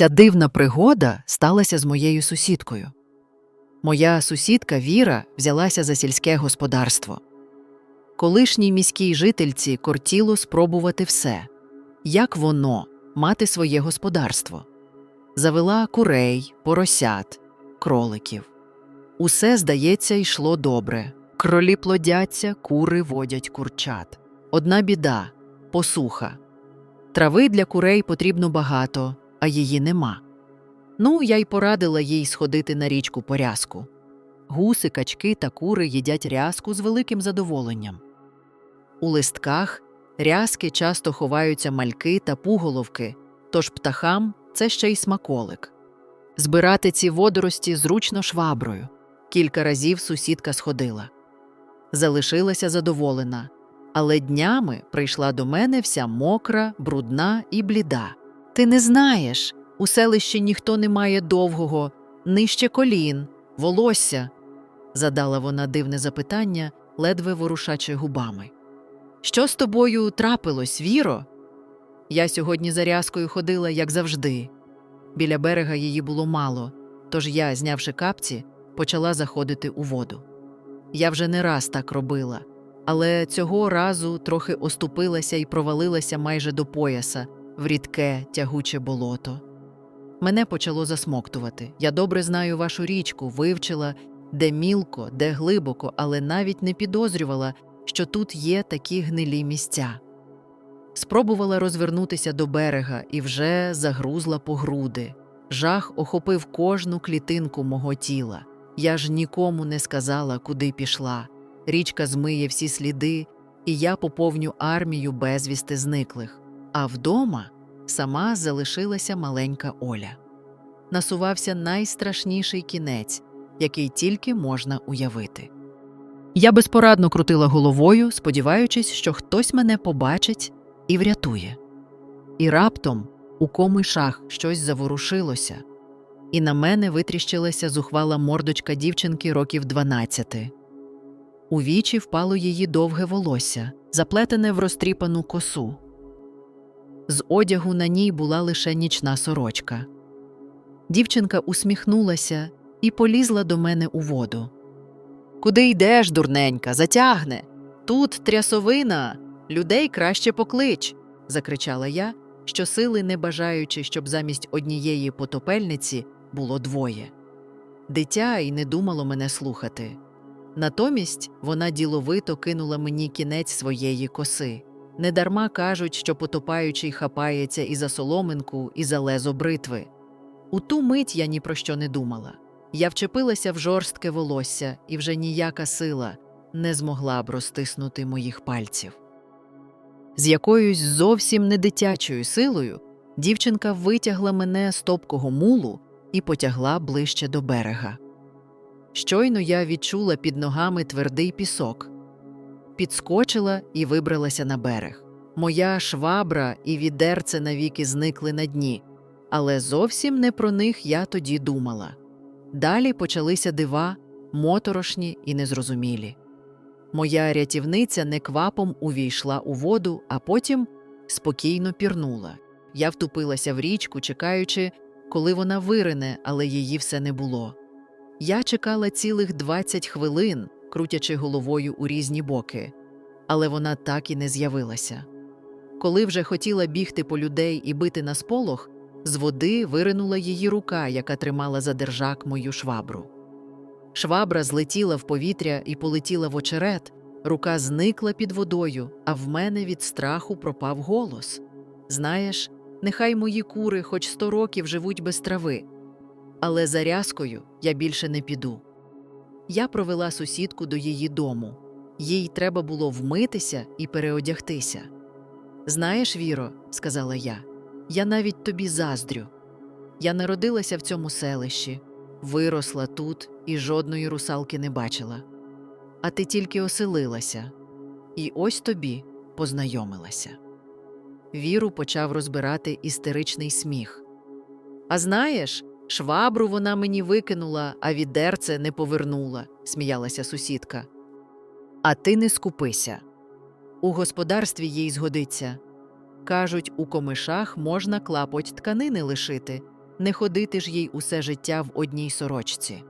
Ця дивна пригода сталася з моєю сусідкою. Моя сусідка Віра взялася за сільське господарство. Колишній міській жительці кортіло спробувати все як воно мати своє господарство. Завела курей, поросят, кроликів. Усе, здається, йшло добре. Кролі плодяться, кури водять курчат. Одна біда посуха. Трави для курей потрібно багато, а її нема. Ну, я й порадила їй сходити на річку по рязку. Гуси, качки та кури їдять рязку з великим задоволенням. У листках рязки часто ховаються мальки та пуголовки, тож птахам це ще й смаколик. Збирати ці водорості зручно шваброю. Кілька разів сусідка сходила. Залишилася задоволена, але днями прийшла до мене вся мокра, брудна і бліда. Ти не знаєш, у селищі ніхто не має довгого, нижче колін, волосся, задала вона дивне запитання, ледве ворушачи губами. Що з тобою трапилось, Віро? Я сьогодні за рязкою ходила, як завжди. Біля берега її було мало, тож я, знявши капці, почала заходити у воду. Я вже не раз так робила, але цього разу трохи оступилася і провалилася майже до пояса в рідке, тягуче болото. Мене почало засмоктувати. Я добре знаю вашу річку, вивчила, де мілко, де глибоко, але навіть не підозрювала, що тут є такі гнилі місця. Спробувала розвернутися до берега і вже загрузла по груди. Жах охопив кожну клітинку мого тіла. Я ж нікому не сказала, куди пішла. Річка змиє всі сліди, і я поповню армію безвісти зниклих. А вдома сама залишилася маленька Оля. Насувався найстрашніший кінець, який тільки можна уявити. Я безпорадно крутила головою, сподіваючись, що хтось мене побачить і врятує. І раптом у комишах щось заворушилося, і на мене витріщилася зухвала мордочка дівчинки років 12. У вічі впало її довге волосся, заплетене в розтріпану косу. З одягу на ній була лише нічна сорочка. Дівчинка усміхнулася і полізла до мене у воду. Куди йдеш, дурненька, затягне. Тут трясовина, людей краще поклич. закричала я, щосили не бажаючи, щоб замість однієї потопельниці було двоє. Дитя й не думало мене слухати. Натомість вона діловито кинула мені кінець своєї коси. Недарма кажуть, що потопаючий хапається і за соломинку, і за лезо бритви. У ту мить я ні про що не думала. Я вчепилася в жорстке волосся, і вже ніяка сила не змогла б розтиснути моїх пальців. З якоюсь зовсім не дитячою силою дівчинка витягла мене з топкого мулу і потягла ближче до берега. Щойно я відчула під ногами твердий пісок, підскочила і вибралася на берег. Моя швабра і відерце навіки зникли на дні, але зовсім не про них я тоді думала. Далі почалися дива, моторошні і незрозумілі. Моя рятівниця неквапом увійшла у воду, а потім спокійно пірнула. Я втупилася в річку, чекаючи, коли вона вирине, але її все не було. Я чекала цілих 20 хвилин, крутячи головою у різні боки, але вона так і не з'явилася. Коли вже хотіла бігти по людей і бити на сполох, з води виринула її рука, яка тримала за держак мою швабру. Швабра злетіла в повітря і полетіла в очерет, рука зникла під водою, а в мене від страху пропав голос. Знаєш, нехай мої кури хоч сто років живуть без трави, але за рязкою я більше не піду. Я провела сусідку до її дому. Їй треба було вмитися і переодягтися. Знаєш, Віро, сказала я, я навіть тобі заздрю. Я народилася в цьому селищі, виросла тут і жодної русалки не бачила. А ти тільки оселилася, і ось тобі познайомилася. Віру почав розбирати істеричний сміх. А знаєш, швабру вона мені викинула, а відерце не повернула, сміялася сусідка. А ти не скупися. У господарстві їй згодиться. Кажуть, у комишах можна клапоть тканини лишити, Не ходити ж їй усе життя в одній сорочці.